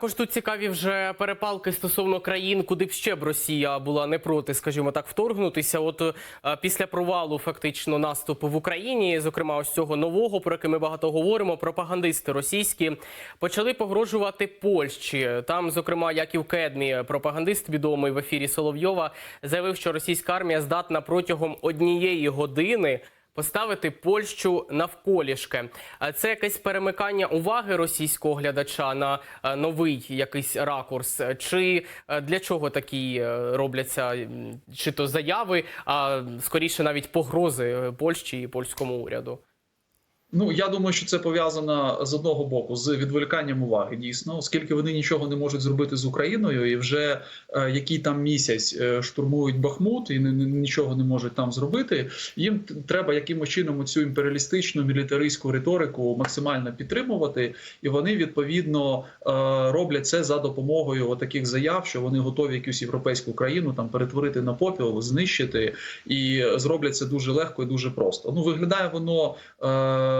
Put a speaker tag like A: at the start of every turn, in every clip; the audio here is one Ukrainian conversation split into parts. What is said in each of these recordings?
A: Також тут цікаві вже перепалки стосовно країн, куди б ще б Росія була не проти, скажімо так, вторгнутися. От е, після провалу фактично наступу в Україні, зокрема ось цього нового, про який ми багато говоримо, пропагандисти російські почали погрожувати Польщі. Там, зокрема, Яків Кедмі, пропагандист відомий в ефірі Соловйова, заявив, що російська армія здатна протягом однієї години. Поставити Польщу навколішки. А Це якесь перемикання уваги російського глядача на е, новий якийсь ракурс. Чи е, для чого такі е, робляться чи то заяви, а скоріше навіть погрози е, Польщі і польському уряду?
B: Ну я думаю, що це пов'язано з одного боку з відволіканням уваги, дійсно, оскільки вони нічого не можуть зробити з Україною, і вже е, який там місяць е, штурмують Бахмут і не, нічого не можуть там зробити. Їм треба якимось чином цю імперіалістичну мілітаристську риторику максимально підтримувати, і вони відповідно е, роблять це за допомогою таких заяв, що вони готові якусь європейську країну там перетворити на попіл, знищити, і зроблять це дуже легко і дуже просто. Ну виглядає воно е,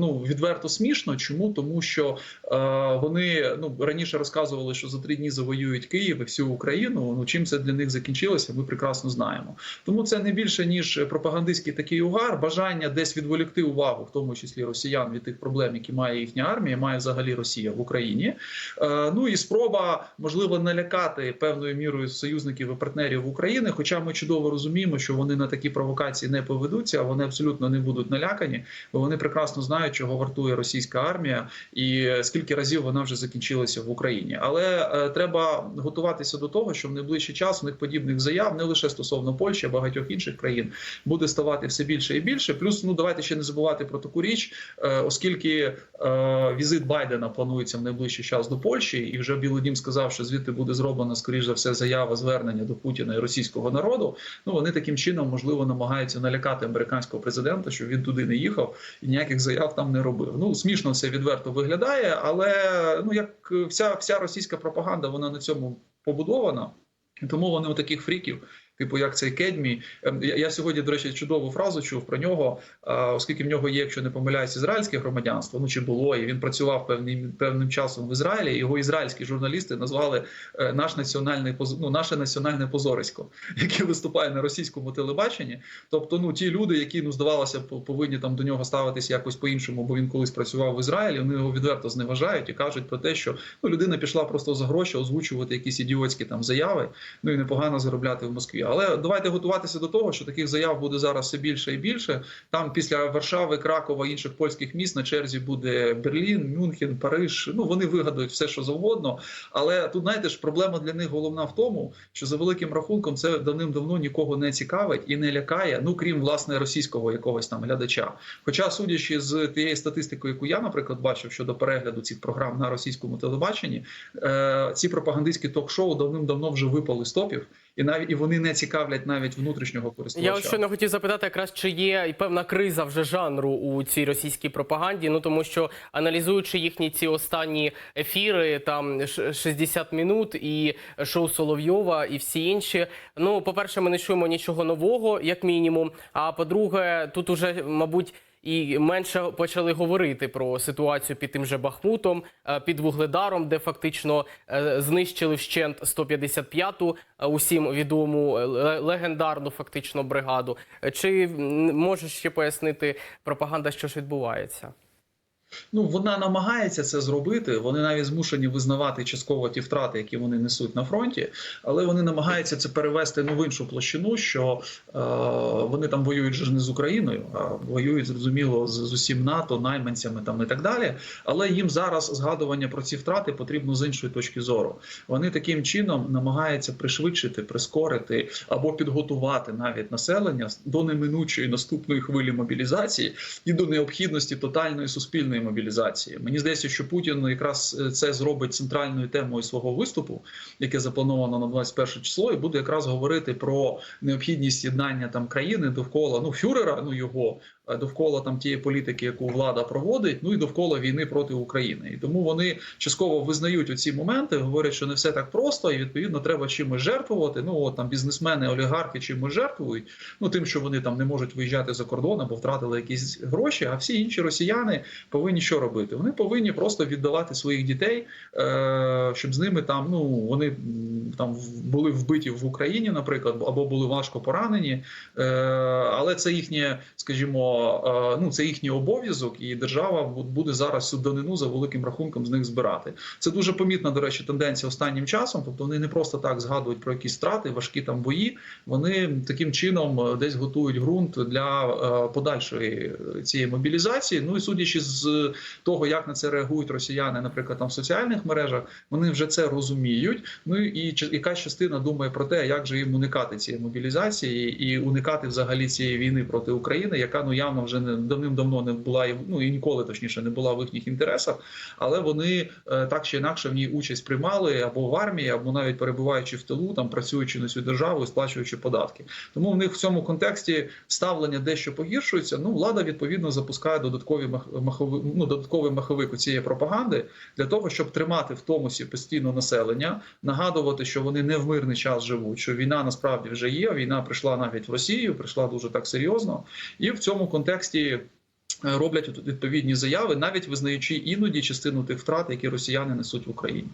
B: ну відверто смішно. Чому тому, що е, вони ну раніше розказували, що за три дні завоюють Київ і всю Україну. Ну чим це для них закінчилося, ми прекрасно знаємо. Тому це не більше ніж пропагандистський такий угар, бажання десь відволікти увагу, в тому числі росіян від тих проблем, які має їхня армія, має взагалі Росія в Україні. Е, ну і спроба можливо налякати певною мірою союзників і партнерів України. Хоча ми чудово розуміємо, що вони на такі провокації не поведуться, а вони абсолютно не будуть налякані, бо вони прекрасно знають, чого вартує російська армія і скільки разів вона вже закінчилася в Україні. Але е, треба готуватися до того, що в найближчий час у них подібних заяв не лише стосовно Польщі, а багатьох інших країн буде ставати все більше і більше. Плюс, ну давайте ще не забувати про таку річ, е, оскільки е, візит Байдена планується в найближчий час до Польщі, і вже Білий Дім сказав, що звідти буде зроблена скоріш за все заява звернення до Путіна і російського народу. Ну вони таким чином можливо намагаються налякати американського президента, щоб він туди не їхав і ніяких заяв там не робив. Ну смішно це відверто виглядає, але ну як вся, вся російська пропаганда, вона на цьому побудована. Тому вони у таких фріків, типу як цей Кедмі. Ем, Я, сьогодні, до речі, чудову фразу чув про нього, оскільки в нього є, якщо не помиляюсь, ізраїльське громадянство. Ну чи було, і він працював певним певним часом в Ізраїлі. Його ізраїльські журналісти назвали е, наш національний ну, наше національне позорисько, яке виступає на російському телебаченні. Тобто, ну ті люди, які ну здавалося, по- повинні там до нього ставитися якось по-іншому, бо він колись працював в Ізраїлі. Вони його відверто зневажають і кажуть про те, що ну людина пішла просто за гроші озвучувати якісь ідіотські там заяви. Ну і непогано заробляти в Москві. Але давайте готуватися до того, що таких заяв буде зараз все більше і більше. Там після Варшави, Кракова інших польських міст на черзі буде Берлін, Мюнхен, Париж. Ну вони вигадують все, що завгодно. Але тут знаєте ж проблема для них головна в тому, що за великим рахунком це давним-давно нікого не цікавить і не лякає. Ну крім власне російського якогось там глядача. Хоча, судячи з тієї статистики, яку я, наприклад, бачив щодо перегляду цих програм на російському телебаченні, е, ці пропагандистські ток-шоу давним-давно вже випали з топів, і навіть і вони не цікавлять навіть внутрішнього користувача.
A: Я щойно хотів запитати, якраз чи є і певна криза вже жанру у цій російській пропаганді. Ну тому що аналізуючи їхні ці останні ефіри, там ш- 60 минут і шоу Соловйова, і всі інші. Ну, по-перше, ми не чуємо нічого нового, як мінімум. А по-друге, тут уже, мабуть. І менше почали говорити про ситуацію під тим же Бахмутом, е, під Вугледаром, де фактично е, знищили вщент 155-ту е, усім відому легендарну фактично бригаду. Чи можеш ще пояснити пропаганда, що ж відбувається?
B: Ну вона намагається це зробити. Вони навіть змушені визнавати частково ті втрати, які вони несуть на фронті, але вони намагаються це перевести ну, в іншу площину, що е, вони там воюють ж не з Україною, а воюють зрозуміло з, з усім НАТО, найманцями там і так далі. Але їм зараз згадування про ці втрати потрібно з іншої точки зору. Вони таким чином намагаються пришвидшити, прискорити або підготувати навіть населення до неминучої наступної хвилі мобілізації і до необхідності тотальної суспільної мобілізації. Мені здається, що Путін якраз е, це зробить центральною темою свого виступу, яке заплановано на 21 число, і буде якраз говорити про необхідність єднання там країни довкола ну фюрера, ну його довкола там тієї політики, яку влада проводить, ну і довкола війни проти України. І тому вони частково визнають оці моменти, говорять, що не все так просто, і відповідно треба чимось жертвувати. Ну от там бізнесмени, олігархи чимось жертвують. Ну тим, що вони там не можуть виїжджати за кордон або втратили якісь гроші. А всі інші росіяни повинні що робити? Вони повинні просто віддавати своїх дітей, е, щоб з ними там ну вони там були вбиті в Україні, наприклад, або були важко поранені. Е, але це їхнє, скажімо, е, ну це їхній обов'язок, і держава буде зараз цю данину за великим рахунком з них збирати. Це дуже помітна, до речі, тенденція останнім часом. Тобто вони не просто так згадують про якісь страти, важкі там бої. Вони таким чином е, десь готують ґрунт для е, подальшої цієї мобілізації. Ну і судячи з того, як на це реагують росіяни, наприклад, там в соціальних мережах, вони вже це розуміють. Ну і якась частина думає про те, як же їм уникати цієї мобілізації і уникати взагалі цієї війни проти України, яка ну явно вже не давним-давно не була ну і ніколи точніше не була в їхніх інтересах, але вони е, так чи інакше в ній участь приймали або в армії, або навіть перебуваючи в тилу, там працюючи на цю державу сплачуючи податки. Тому в них в цьому контексті ставлення дещо погіршується. Ну влада відповідно запускає додаткові мах- махови, ну, додатковий маховик у цієї пропаганди для того, щоб тримати в тонусі постійно населення, нагадувати, що вони не в мирний час живуть, що війна насправді вже є. Війна прийшла навіть в Росію, прийшла дуже так серйозно, і в цьому контексті. е, Роблять відповідні заяви, навіть визнаючи іноді частину тих втрат, які росіяни несуть в Україні.